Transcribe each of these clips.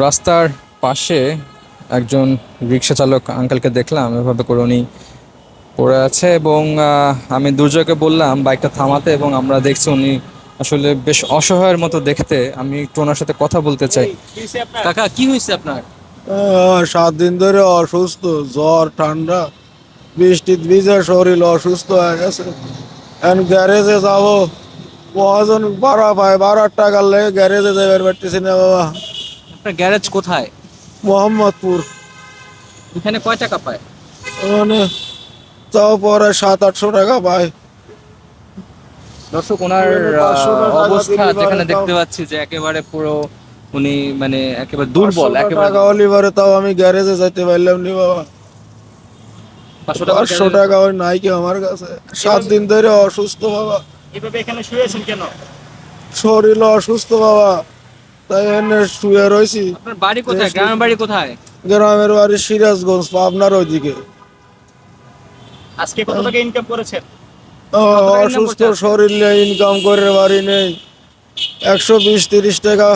রাস্তার পাশে একজন রিক্সা চালক আঙ্কেলকে দেখলাম, এভাবে করে উনি পড়ে আছে এবং আমি দুর্জয়কে বললাম, বাইকটা থামাতে, এবং আমরা দেখছি উনি আসলে বেশ অসহায়ের মতো দেখতে। আমি একটু ওনার সাথে কথা বলতে চাই। কাকা, কি হয়েছে আপনার? সাত দিন ধরে অসুস্থ, জ্বর, ঠান্ডা, বৃষ্টি ভিজে শরীর অসুস্থ হয়ে গেছে। এখন গ্যারেজে যাব। মহাজন ভাড়া পায়? বারো টাকা লেগে গ্যারেজে যাবার পারতেছি না, বাবা। আপনার গ্যারেজ কোথায়? মোহাম্মদপুর। এখানে কয় টাকা পায়? মানে তাও পরে সাত আটশো টাকা পায়। দর্শক ওনার অবস্থা যেখানে দেখতে পাচ্ছি যে একেবারে পুরো উনি মানে একেবারে দুর্বল একেবারে টাকা অলিভারে তাও আমি গ্যারেজে যাইতে পারলাম নি বাবা। পাঁচশো টাকা ওই নাই কি আমার কাছে। সাত দিন ধরে অসুস্থ বাবা। এভাবে এখানে শুয়েছেন কেন? শরীর অসুস্থ বাবা। তাই এনে শুয়ে রয়েছি আপনার বাড়ি কোথায়? গ্রামের বাড়ি কোথায়? গ্রামের বাড়ি সিরাজগঞ্জ পাবনার ওইদিকে। আজকে কত টাকা ইনকাম করেছেন? ও, কত টাকা income অসুস্থ করতে শরীর নিয়ে ইনকাম করে বাড়ি নেই। একশো বিশ তিরিশ টাকা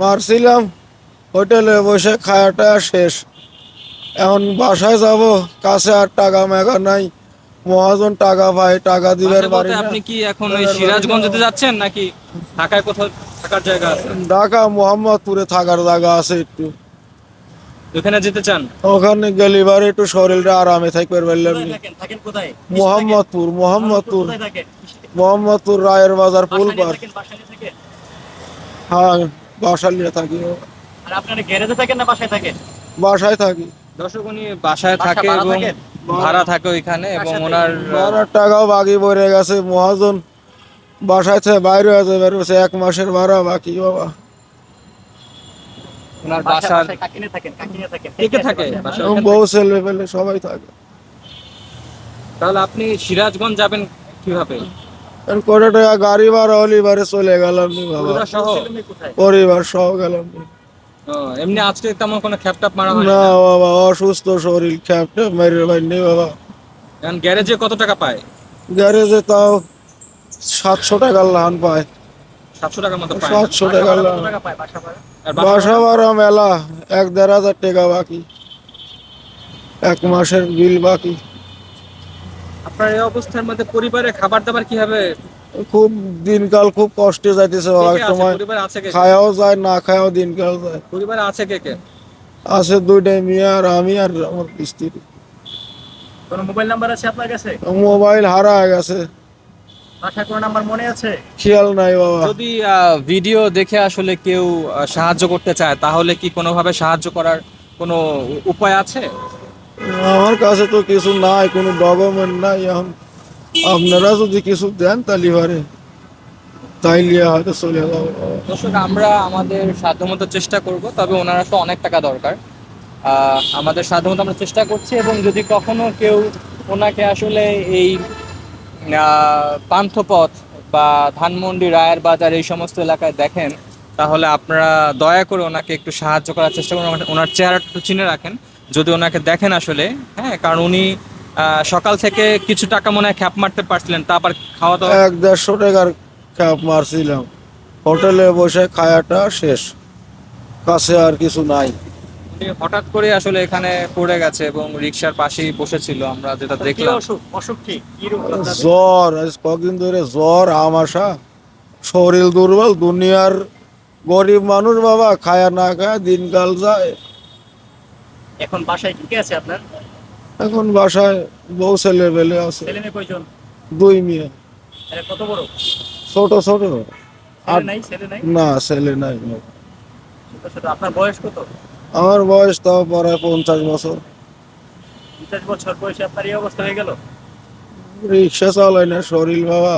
মারছিলাম। হোটেলে বসে খায়াটা শেষ। এখন বাসায় যাব কাছে আর টাকা মেঘা নাই। মহাজন টাকা পায় টাকা দিবার না। আপনি কি এখন ওই সিরাজগঞ্জ যেতে যাচ্ছেন নাকি ঢাকায় কোথাও থাকার জায়গা আছে? ঢাকা মোহাম্মদপুরে থাকার জায়গা আছে একটু। ওখানে যেতে চান? ওখানে গেলে এবার একটু শরীরটা আরামে থাকবে পারলাম কোথায় থাকেন? থাকেন কোথায়? মোহাম্মদপুর মোহাম্মদপুর। কোথায় থাকেন? মোহাম্মদপুর রায়ের বাজার বাসা পুল পার থাকেন বাসা থাকেন? হ্যাঁ বাসা নিয়ে থাকি। আর আপনারা গ্যারেজে থাকেন না বাসায় থাকেন? বাসায় থাকি। দর্শক উনি বাসায় বাসা থাকে ভাড়া এবং থাকেন? ভাড়া থাকে ওইখানে এবং ওনার বারো টাকাও বাকি পড়ে গেছে। মহাজন বাসায় থেকে বাইরে আছে বের হয়েছে। এক মাসের ভাড়া বাকি বাবা। ওনার বাসার বাসায় কাকিনে থাকেন কাকিনে থাকেন। কে কে থাকে? বউ ছেলে পেলে সবাই থাকে। তাহলে আপনি সিরাজগঞ্জ যাবেন কীভাবে? টাকা? গাড়ি ভাড়া হলে এবারে চলে গেলাম পরিবার সহ গেলাম এমনি আজকে তেমন কোনো খ্যাপটাপ মারা হয় না বাবা অসুস্থ শরীর খ্যাপটে মেরে পাইনি বাবা। এখন গ্যারেজে কত টাকা পায়? গ্যারেজে তাও সাতশো টাকার লাহান পায়। সাতশো টাকার মতো পায় সাতশো টাকা পায় বাসা ভাড়া মেলা এক দেড় হাজার টাকা বাকি। এক মাসের বিল বাকি। আপনার এই অবস্থার মধ্যে পরিবারে খাবার দাবার কীভাবে খুব দিনকাল খুব কষ্টে যাইতেছে বাবা কে কে আছে? সময় পরিবারে আছে কে কে? খায়াও যায় না খায়াও দিনকাল যায়। পরিবারে আছে কে কে? আছে দুইটাই মেয়ে আর আমি আর আমার স্ত্রী। কোনো মোবাইল নাম্বার আছে আপনার কাছে? মোবাইল হারা গেছে। বাসায় কোনো নাম্বার মনে আছে? খেয়াল নাই বাবা। যদি ভিডিও দেখে আসলে কেউ সাহায্য করতে চায় তাহলে কি কোনোভাবে সাহায্য করার কোনো উপায় আছে? আমার কাছে তো কিছু নাই কোনো ডকুমেন্ট নাই এখন। আপনারা যদি কিছু দেন, তাহলে পারে হয়তো চলে যাব দর্শক, আমরা আমাদের সাধ্যমতো চেষ্টা করব, তবে ওনারা তো অনেক টাকা দরকার। আমাদের সাধ্যমতো আমরা চেষ্টা করছি এবং যদি কখনো কেউ ওনাকে আসলে এই পান্থপথ বা ধানমন্ডি, রায়ের বাজার এই সমস্ত এলাকায় দেখেন, তাহলে আপনারা দয়া করে ওনাকে একটু সাহায্য করার চেষ্টা করুন। ওনার- চেহারাটা একটু চিনে রাখেন, যদি ওনাকে দেখেন আসলে হ্যাঁ কারণ উনি সকাল থেকে কিছু টাকা মনে হয় খ্যাপ মারতে পারছিলেন তারপর খাওয়া দাওয়া এক দেড়শো টাকার খ্যাপ মারছিলাম। হোটেলে বসে খায়াটা শেষ। কাছে আর কিছু নাই। হঠাৎ করে আসলে এখানে পড়ে গেছে এবং রিক্সার পাশেই বসেছিল আমরা যেটা দেখলাম। অসুখ? কি? জ্বর আজ কদিন ধরে জ্বর আমাশা। শরীর দুর্বল দুনিয়ার গরিব মানুষ বাবা খায়া না খায় দিনকাল যায়। এখন বাসায় কি আছে আপনার? এখন বাসায় বউ ছেলে বেলে আছে। দুই মেয়ে। কত বড়? ছোট ছোট। ছেলে আর- নাই ছেলে নাই? না ছেলে নাই আপনার বয়স কত? আমার বয়স তাও প্রায় পঞ্চাশ বছর। পঞ্চাশ বছর বয়সে আপনার এই অবস্থা হয়ে গেল? রিক্সা চালাই না শরীর বাবা।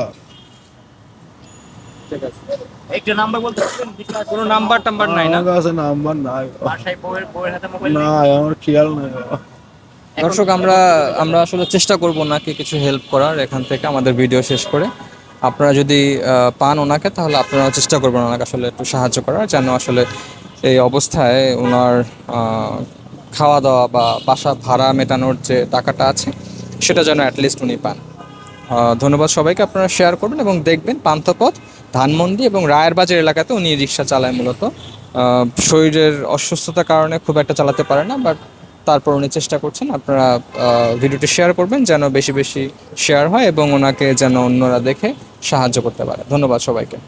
একটা নাম্বার বলতে পারবেন? কোনো নাম্বার টাম্বার নাই না? আমার কাছে নাম্বার নাই। বাসায় বউয়ের বউয়ের হাতে মোবাইল না আমার খেয়াল নাই। বাবা দর্শক আমরা আমরা আসলে চেষ্টা করব ওনাকে কিছু হেল্প করার এখান থেকে আমাদের ভিডিও শেষ করে। আপনারা যদি পান ওনাকে তাহলে আপনারা চেষ্টা করবেন ওনাকে আসলে একটু সাহায্য করার যেন আসলে এই অবস্থায় ওনার খাওয়া দাওয়া বা বাসা ভাড়া মেটানোর যে টাকাটা আছে সেটা যেন অ্যাটলিস্ট উনি পান। ধন্যবাদ সবাইকে আপনারা শেয়ার করবেন এবং দেখবেন পান্থপথ ধানমন্ডি এবং রায়ের বাজার এলাকাতে উনি রিক্সা চালায় মূলত। শরীরের অসুস্থতার কারণে খুব একটা চালাতে পারে না বাট তারপর উনি চেষ্টা করছেন আপনারা ভিডিওটি শেয়ার করবেন যেন বেশি বেশি শেয়ার হয় এবং ওনাকে যেন অন্যরা দেখে সাহায্য করতে পারে। ধন্যবাদ সবাইকে।